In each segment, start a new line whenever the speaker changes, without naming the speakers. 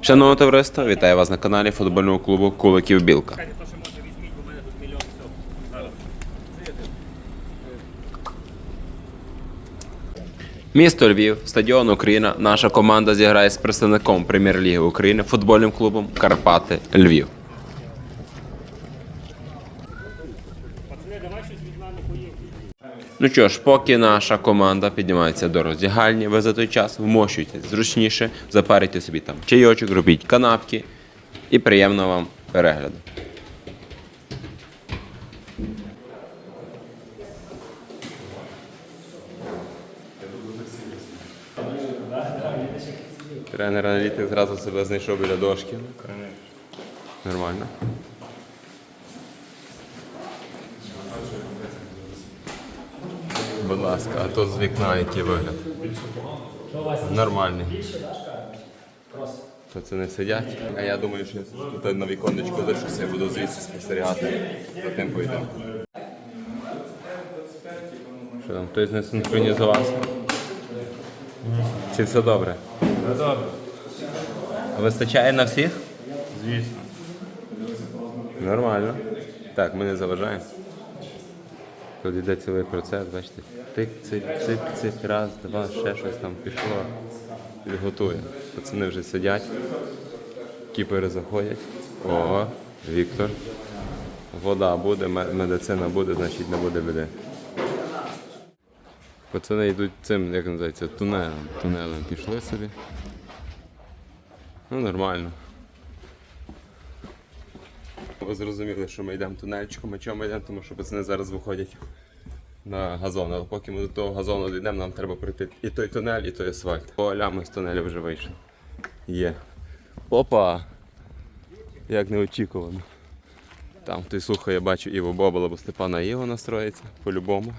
Шановне товариство, вітаю вас на каналі футбольного клубу Куликів Білка. Місто Львів, стадіон Україна. Наша команда зіграє з представником Прем'єр-ліги України футбольним клубом Карпати Львів. Ну що ж, поки наша команда піднімається до роздягальні, ви за той час вмощуйтесь зручніше, запарите собі там чайочок, робіть канапки і приємного вам перегляду. Тренер аналітик зразу себе знайшов біля дошки. Нормально. Будь ласка, а то з вікна який вигляд. Нормальний. Пацани сидять. А я думаю, що тут на віконечку лишуся, я буду звідси спостерігати за тим поєдинком. Що там, хтось не синхронізувався? Чи все добре?
Добре,
А Вистачає на всіх?
звісно.
Нормально. Так, ми не заважаємо. Тут йде цілий процес, бачите. Тик, цик, цик, цик, раз, два, ще щось там пішло. І готує. Пацани вже сидять. Кіпери заходять. О, Віктор. Вода буде, медицина буде, значить не буде біди. Пацани йдуть цим, як називається, тунелем. Тунелем пішли собі. Ну, нормально. Ви зрозуміли, що ми йдемо тунельчиком, а чому ми йдемо, тому що пацани зараз виходять на газон. Але поки ми до того газону дійдемо, нам треба пройти і той тунель, і той асфальт. Оля, ми з тунелю вже вийшли. Є. Опа! Як неочікувано. Там хтось слухає, бачу Іво Бобола, бо Степана Іво настроїться по-любому.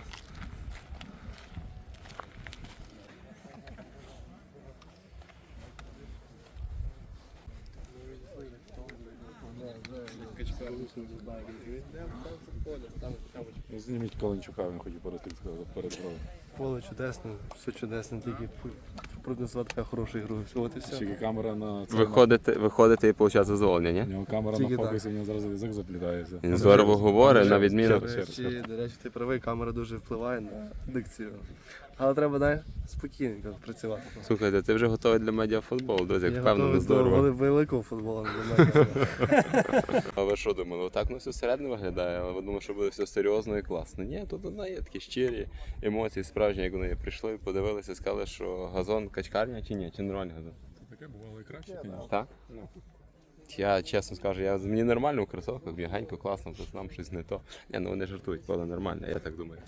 Зніміть Каленчука, він хоче перед тим перед грою.
Поле чудесне, все чудесне, тільки проднесла така хороша ігру. Всього ти все.
Тільки камера на це.
Виходите, виходите і получати задоволення,
У
ні?
нього камера
Тільки
на фокусі, у нього зараз язик заплітається.
Він здорово говорить, на відміну.
До речі, ти правий, камера дуже впливає на дикцію. Але треба дай, спокійненько працювати.
Слухайте, ти вже готовий для медіафутболу, друзі, як впевнено, здорово.
вели- великого футболу. не знаю.
А ви що думали? Отак ну все середньо виглядає, а ви думали, що буде все серйозно і класно. Ні, тут одна є такі щирі емоції, справжні, як вони прийшли, подивилися, сказали, що газон качкарня чи ні, чи нормальний газон.
Таке бувало і краще.
Так? Я чесно скажу, я мені нормально у кросовках, бігенько, класно, то нам щось не то. Ні, ну вони жартують, правда, нормально, я так думаю.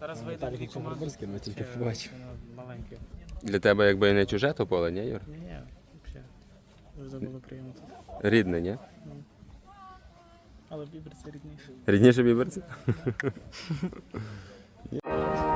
Зараз вийде і команда.
ми тільки побачимо.
Маленьке.
Для тебе якби не чуже то поле, ні, Юр?
Ні, ні, взагалі. Дуже було приємно.
Рідне, ні?
Але бібер це рідніше.
Рідніше біберці?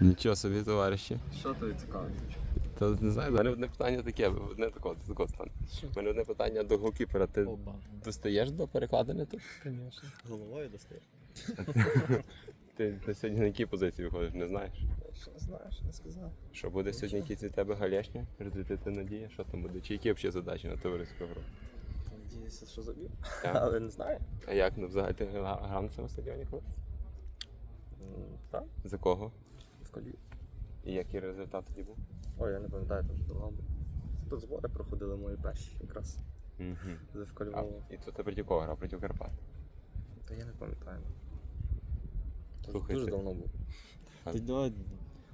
Нічого собі, товариші.
Що тобі цікаво?
Та не знаю, в мене одне питання таке, одне таке, таке стане. У мене одне питання до голкіпера. Ти достаєш до перекладини тут?
Звісно.
Головою достаєш?
Ти, ти сьогодні на якій позиції виходиш, не знаєш?
Що знаєш, не сказав.
Що буде сьогодні якісь від тебе галешня? Розвітити надія, що там буде? Чи які взагалі задачі на товариську гру?
Надіюся, що забив.
Так.
Але не знаю.
А як ну, взагалі ти гра- грав на цьому стадіоні колись?
Так,
За кого?
Колі.
І який результат тоді був?
Ой, я не пам'ятаю, то вже давно було. Тут збори проходили мої перші якраз.
Угу.
З
А, і тут ти проти кого грав? Проти Карпат.
Та я не пам'ятаю. Це
Слухай,
дуже
ти-
давно було.
А-
Ти давай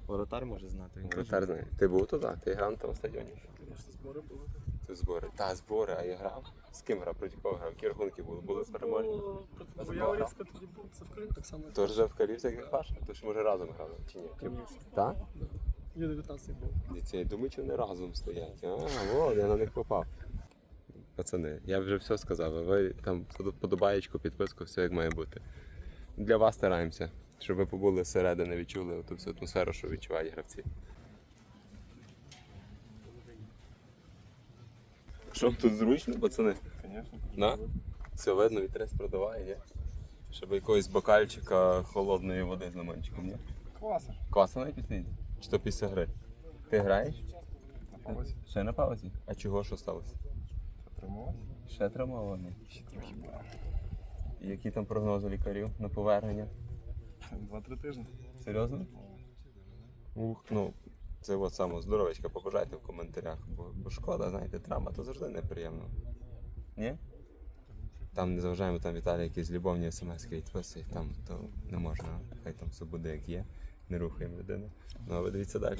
воротар може знати.
Воротар знає. Ти був туди? Ти грав на тому стадіоні?
Звісно, збори були.
Збори. Та, збори, а я грав. З ким грав? Проти кого грав? Які рахунки були? Були переможні?
Бо я Орівська тоді був, це в Криму так само.
Тож же в Калівці, як Паша? То ж може разом грали, чи ні?
Конечно.
Так?
Я 19 був.
Дітей, думаю, що вони разом стоять. А, от, я на них попав. Пацани, я вже все сказав. а Ви там подобаєчку, підписку, все як має бути. Для вас стараємося, щоб ви побули зсередини, відчули ту всю атмосферу, що відчувають гравці. Що тут зручно, пацани? На? Все видно, вітрес продаває, є. Щоб якогось бокальчика холодної води з лимончиком, ні?
Класно.
Класно навіть пісні? Чи то після гри? Ти граєш?
На паузі.
Ще на паузі? А чого що сталося?
Трималась.
Ще травмований.
Ще трохи.
І які там прогнози лікарів на повернення?
Два-три тижні.
Серйозно? Ух, ну, це от саме здоровечка, побажайте в коментарях, бо, бо шкода, знаєте, травма то завжди неприємно. Ні? Там не заважаємо, там Віталій якісь любовні смс відписує, там то не можна, хай там все буде як є, не рухаємо людину. Ну а ви дивіться далі.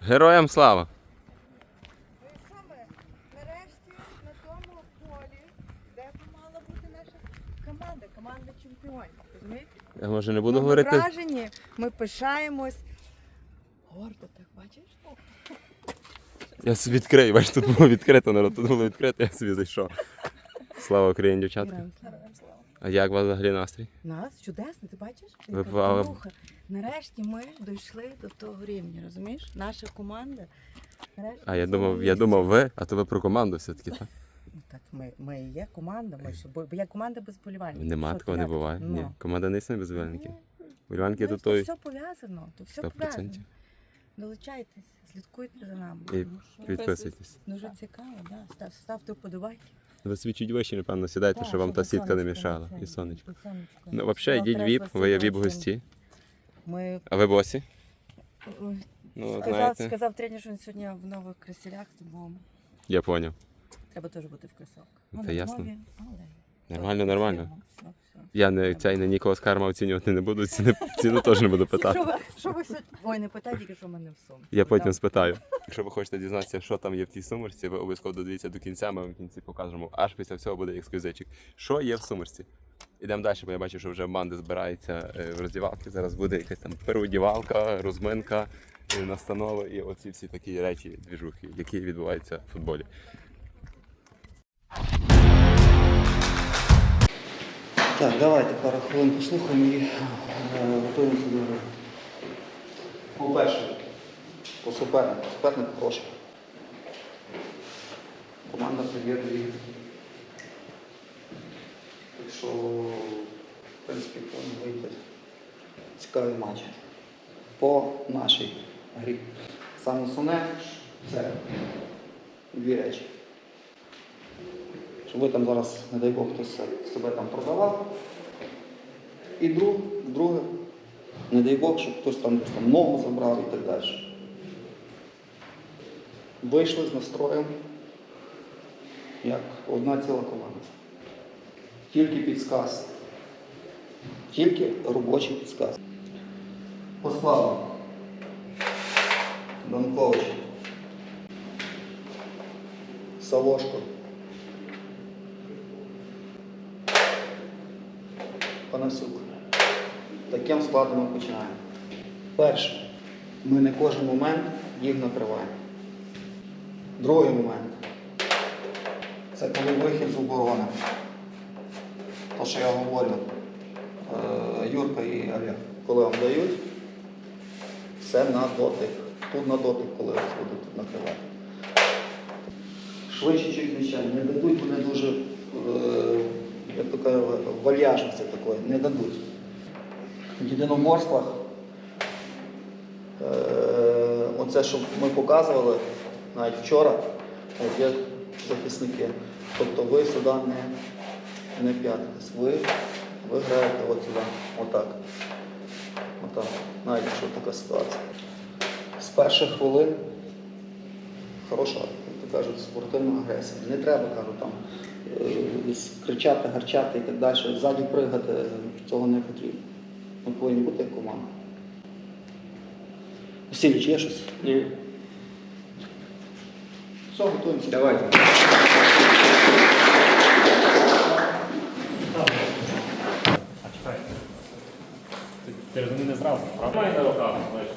Героям слава!
Саме нарешті на тому полі, де б мала бути наша команда, команда чемпіонів. Розумієте?
Я може не буду
Ми
говорити.
вражені, ми пишаємось. Гордо так бачиш?
Я собі відкрию, бач, тут було відкрито, народ, тут було відкрито, я собі зайшов. Слава Україні, дівчатка. А як у вас взагалі настрій?
Нас чудесно, ти бачиш?
Ви.
Нарешті ми дійшли до того рівня, розумієш? Наша команда. Нарешті
А я думав, я думав, ви, а то ви про команду все-таки, так?
Ну, Так, ми, ми є команда, ми що, бо бо є команда без болівальників.
Нема
Що
такого не буває. Ні.
Ну.
Команда не існує без вболівальників. Вболівальники
Ну,
то той
все пов'язано, то все
100%.
пов'язано. Долучайтесь, слідкуйте за нами.
І
тому що
Підписуйтесь.
Дуже цікаво, да. Став, ставте вподобайки.
Ви собі чуть вище, напевно, сідайте, щоб вам та сітка не мішала. І сонечко. Ну, взагалі, йдіть віп, ви є віп гості.
Ми
А ви босі?
ой,
Ну,
сказав,
знаєте,
сказав тренер, що він сьогодні в нових кресілях, тому
я поняв.
Треба теж бути в кросовках.
Ну, та
не
ясно.
нові, але
Нормально, нормально.
Все, все.
Я не цей не Ніколас Карма оцінювати не буду, ціни, ціну теж не буду питати.
Що ви, що ви сьогодні? Ой, не питайте, тільки що в мене в сумці.
Я потім спитаю. Якщо ви хочете дізнатися, що там є в тій сумочці, ви обов'язково додивіться до кінця, ми в кінці покажемо. Аж після всього буде ексклюзивчик. Що є в сумочці? Ідемо далі, бо я бачу, що вже банди збираються е, в роздівалки. Зараз буде якась там переодівалка, розминка, е, настанови і оці всі такі речі, двіжухи, які відбуваються в футболі.
Так, давайте пару хвилин послухаємо і е, готуємося до гри. По-перше, по супернику. Суперник хороший. Команда прем'єр-ліги. Так що, в принципі, повинен вийти цікавий матч. По нашій грі. Саме основне це дві речі. Щоб ви там зараз, не дай Бог, хтось себе там продавав. І друг, друге, не дай Бог, щоб хтось там, там ногу забрав і так далі. Вийшли з настроєм, як одна ціла команда. Тільки підсказ. Тільки робочий підсказ. По складу. Данкович. Савошко. Панасюк. Таким складом ми починаємо. Перше, ми не кожен момент їх накриваємо. Другий момент це коли вихід з оборони. То, що я говорю, е, Юрка і Олег, коли вам дають, все на дотик. Тут на дотик, коли вас будуть накривати. Швидше чуть звичайно, не дадуть, вони дуже, е, як то кажуть, вальяжності не дадуть. В єдиноморствах е, оце, що ми показували навіть вчора, є захисники. Тобто ви сюди не, не п'ятитесь. Ви, ви граєте от сюди, отак. Отак. Навіть якщо така ситуація. З перших хвилин хороша, кажуть, спортивна агресія. Не треба, кажу, там е, кричати, гарчати і так далі. Ззаді пригати, цього не потрібно. Ми повинні бути як команда. Василіч, є щось? Ні. Все, готуємося. Давайте.
Ти розумієш не зразу, правда? Має на руках, знаєш.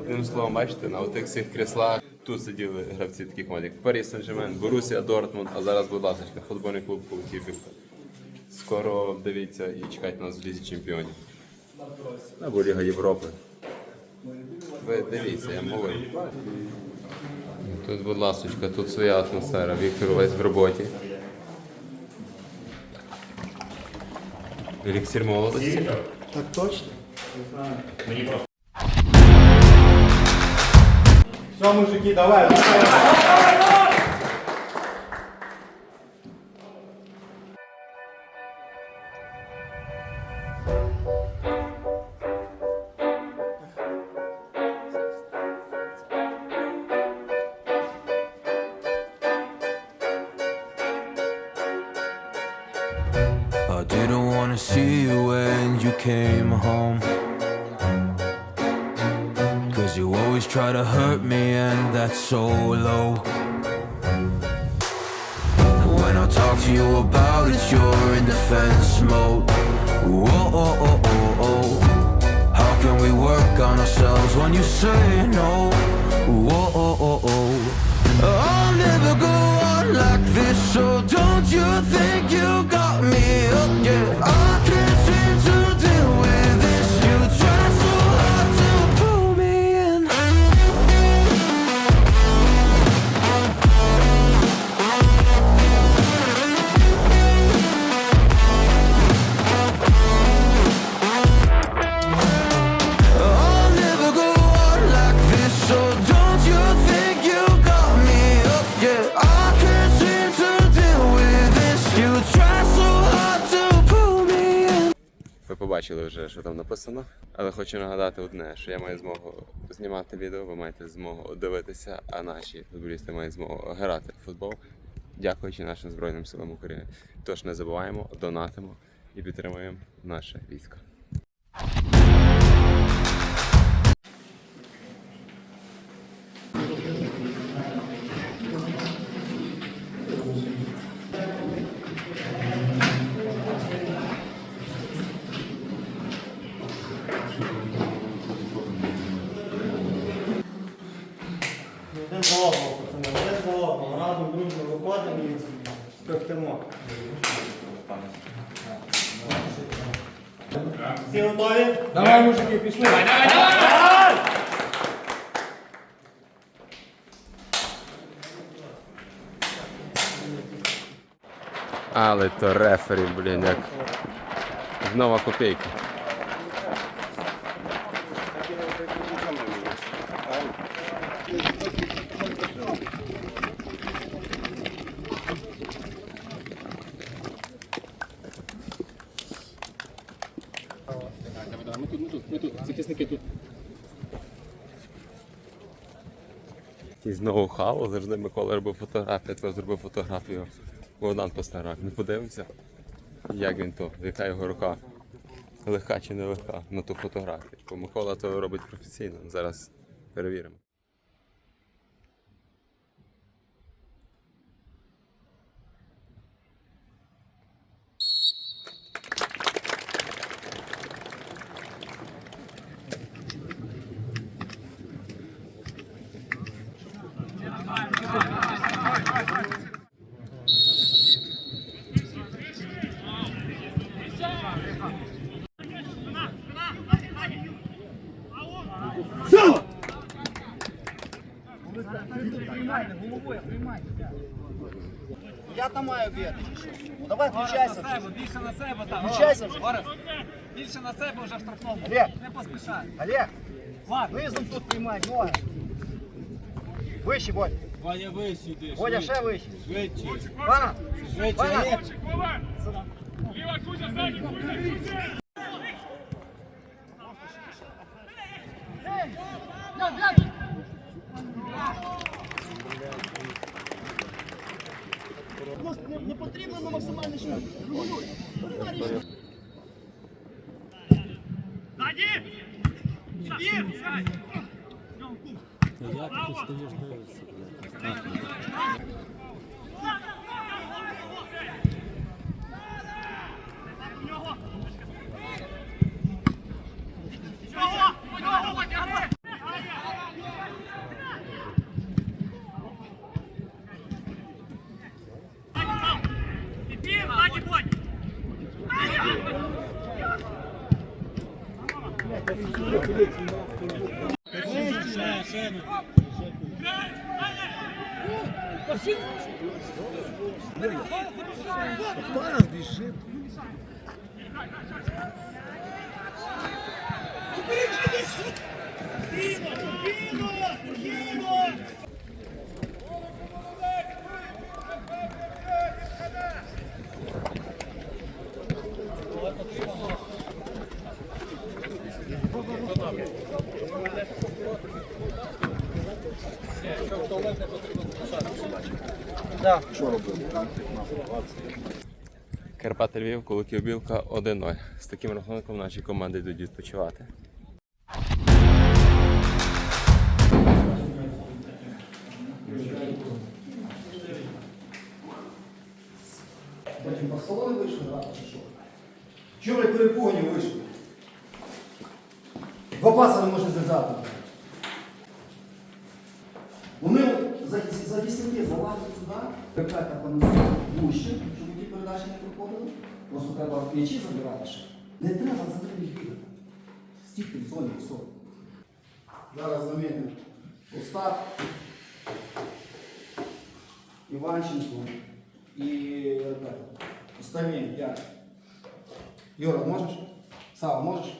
Одним словом, бачите, на отих всіх кріслах тут сиділи гравці таких команд, як Парі Сен-Жермен, Борусія, Дортмунд, а зараз, будь ласка, футбольний клуб Київка. Скоро дивіться і чекайте нас в Лізі Чемпіонів. Або Ліга Європи. Ви дивіться, я мовив. Тут, будь ласка, тут своя атмосфера. Віктор весь в роботі. Еліксір молодості.
Так точно.
Мені просто.
Все, мужики, давай.
I didn't wanna see you when you came home. Cause you always try to hurt me, and that's so low. When I talk to you about it, you're in defense mode. When you say no? Whoa, oh, oh, oh. I'll never go on like this, so don't you think
вже, що там написано. Але хочу нагадати одне, що я маю змогу знімати відео, ви маєте змогу дивитися, а наші футболісти мають змогу грати в футбол, дякуючи нашим Збройним силам України. Тож не забуваємо, донатимо і підтримуємо наше військо.
Давай, мужики, пішли. Давай, давай, давай!
Але то рефері, блін, як нова копійка. І ноу-хау, завжди Микола робив фотографію, тепер зробив фотографію. Богдан Пастерак. Не подивимося, як він то, яка його рука. Легка чи не легка на ту фотографію. Бо Микола то робить професійно. Зараз перевіримо.
Там маю бити. Ну давай включайся. вже.
Більше на себе так.
Включайся вже.
Більше на себе вже в штрафному.
Олег,
Не поспішай.
Олег,
Ладно.
низом тут приймай, ноги. Вище, Бодь.
Ваня вище йди.
Бодя, ще вище.
Швидше.
Вана,
Швидше.
Вана.
Олег.
Не, не потрібно на максимальний швидкість. Пара біжить.
Карпати Львів, Куликів Білка 1-0. З таким рахунком наші команди йдуть відпочивати.
Потім Барселони вийшли грати чи що? Чому ви перепоні вийшли? Два паса не можна зв'язати. сюди, репета понесуть вище, щоб ті передачі не проходили. Просто треба м'ячі забирати ще. Не треба за ними бігати. Стійте в зоні все. Зараз замінимо Остап, Іванченко і ребята. Остальні, я. Юра, можеш? Сава, можеш?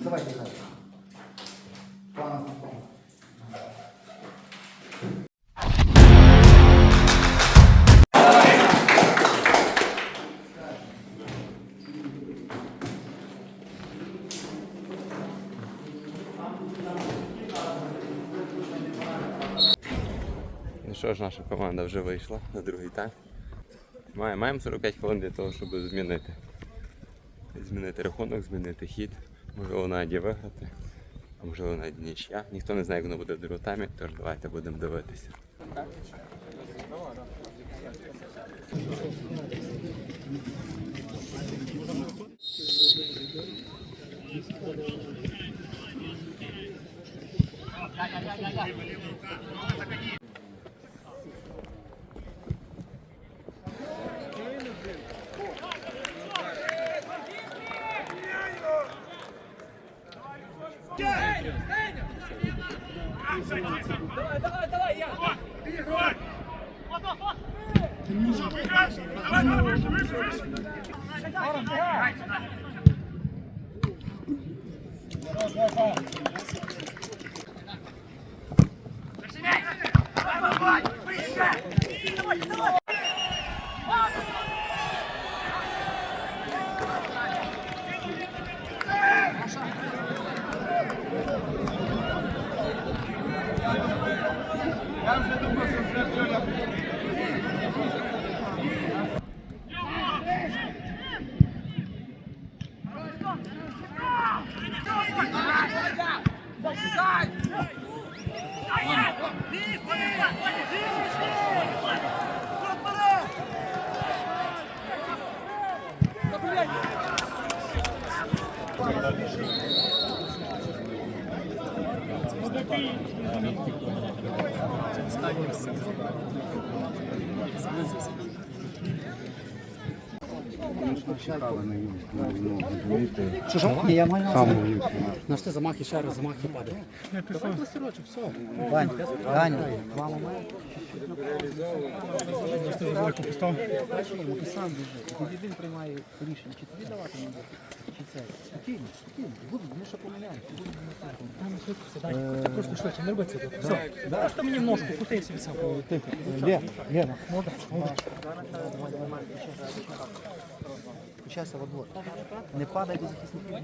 Давай грай. Пана Степана.
Ну ж, наша команда вже вийшла на другий тайм. Має- Маємо 45 хвилин для того, щоб змінити. Змінити рахунок, змінити хід. Можливо, навіть і виграти, а можливо навіть нічия. Ніхто не знає, як воно буде в другому таймі, тож давайте будемо дивитися.
На що замахи, ще раз замахи падає.
Він приймає рішення, чи тобі давати чи це. Спокійно, спокійно. Буду, ми ще поміняємо.
Просто швидше, не роби це тут. Все. Просто мені в ножку, кути собі сам. Тихо.
Лєва, Лєва. Молодець, молодець. Включайся в отбор. Не падай до захисників.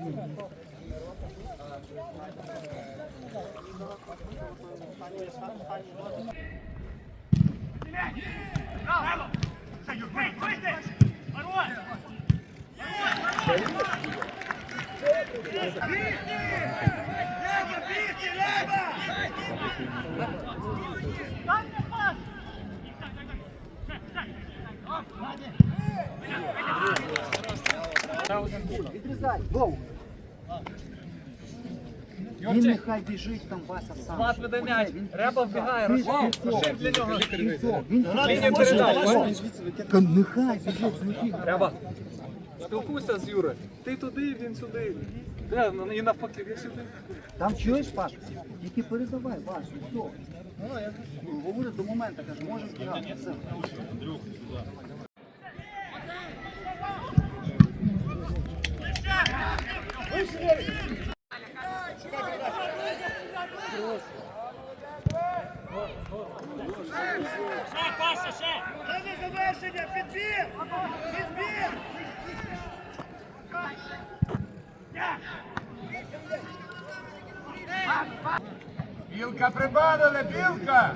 Відрізай, гоу. Він нехай біжить там Вася сам. Мат веде м'яч. Реба вбігає, розшив для нього. Він Нехай біжить.
Треба. Спілкуйся з Юрою. Ти туди, він сюди.
І навпаки, я сюди.
Там чуєш, Паш? Тільки передавай, Паш, все. Говори до моменту, каже, може збігати. Все.
Білка прибавили, білка!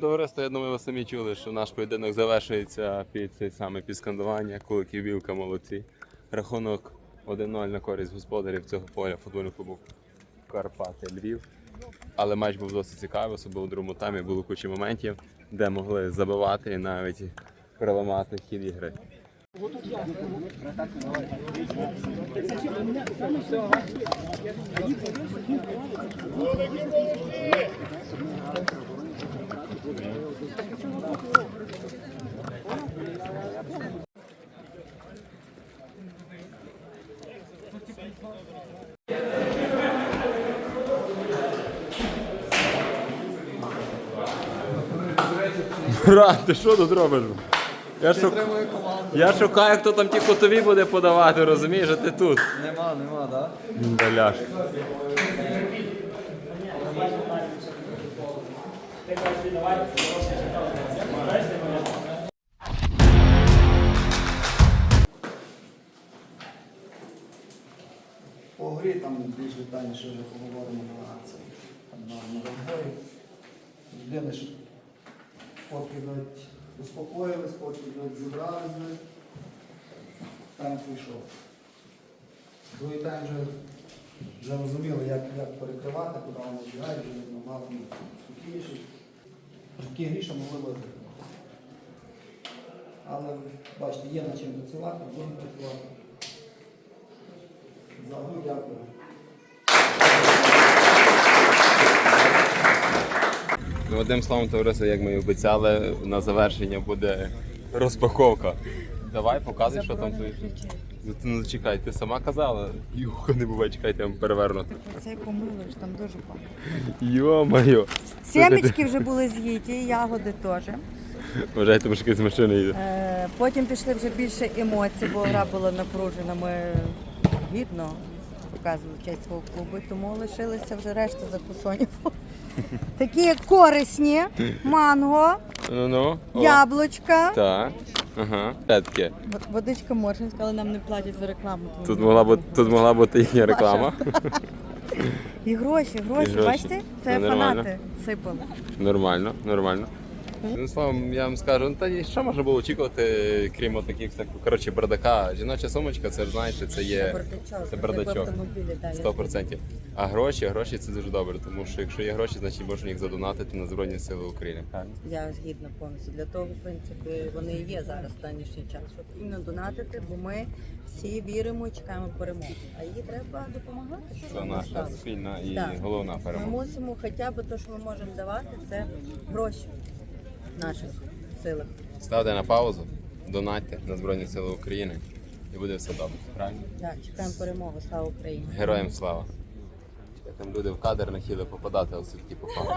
Товариство, я думаю, ви самі чули, що наш поєдинок завершується під цей саме під скандування. Куликів Білка молодці. Рахунок 1-0 на користь господарів цього поля футбольного клубу Карпати Львів. Але матч був досить цікавий, особливо в другому таймі було куча моментів, де могли забивати і навіть переламати хід ігри. Брат, ти що тут робиш? Я, шук... я шукаю, хто там ті котові буде подавати, розумієш, а ти тут.
Нема, нема, так?
Даляш.
По грі там більш детальніше вже поговоримо на це на, на. Єдине, що поки навіть успокоїлись, поки навіть зібрались, тайм прийшов. Другий тайм вже, вже розуміли, як, як перекривати, куди вони бігають, вже набагато спокійніше. Такі гріша могли виграти. Але бачите, є над чим працювати, будемо працювати. За гру дякую.
Ну, одним словом, товариство, як ми і обіцяли, на завершення буде розпаковка. Давай, показуй, що там твої. Ну, ти ну чекай, ти сама казала. Юха, не буває, чекайте, я вам перевернути.
Цей помилиш, там дуже багато.
Йо-моє.
Сімечки вже були з'їті, ягоди теж.
Вважайте, тому що якась машина їде.
Е, Потім пішли вже більше емоцій, бо гра була напружена. Ми гідно показували честь свого клубу, тому лишилися вже решта закусонів. Такі корисні, манго,
Ну-ну.
Яблучка.
Так. Ага.
Водичка Моршинська, але нам не платять за рекламу. тому
Тут
ми
могла
не
бути, тут могла бути їхня реклама.
І гроші, гроші,
І гроші.
бачите? Це
Ну, нормально.
фанати сипали.
Нормально, нормально. Одним словом, я вам скажу, ну та й що можна було очікувати, крім таких так, коротше, бардака. Жіноча сумочка, це ж знаєте, це є це бардачок.
як в автомобілі, да, я
100%. А гроші, гроші це дуже добре, тому що якщо є гроші, значить можна їх задонатити на Збройні Сили України.
Я згідна повністю. Для того, в принципі, вони і є зараз в нинішній час, щоб іменно донатити, бо ми всі віримо і чекаємо перемоги. А її треба допомагати.
Це наша спільна і
Так.
головна
Ми мусимо хоча б те, що ми можемо давати, це гроші наших силах.
Ставте на паузу, донатьте на Збройні Сили України і буде все добре. Правильно?
Так, чекаємо перемоги. Слава Україні!
Героям слава! Там люди в кадр не хотіли попадати, але все-таки попали.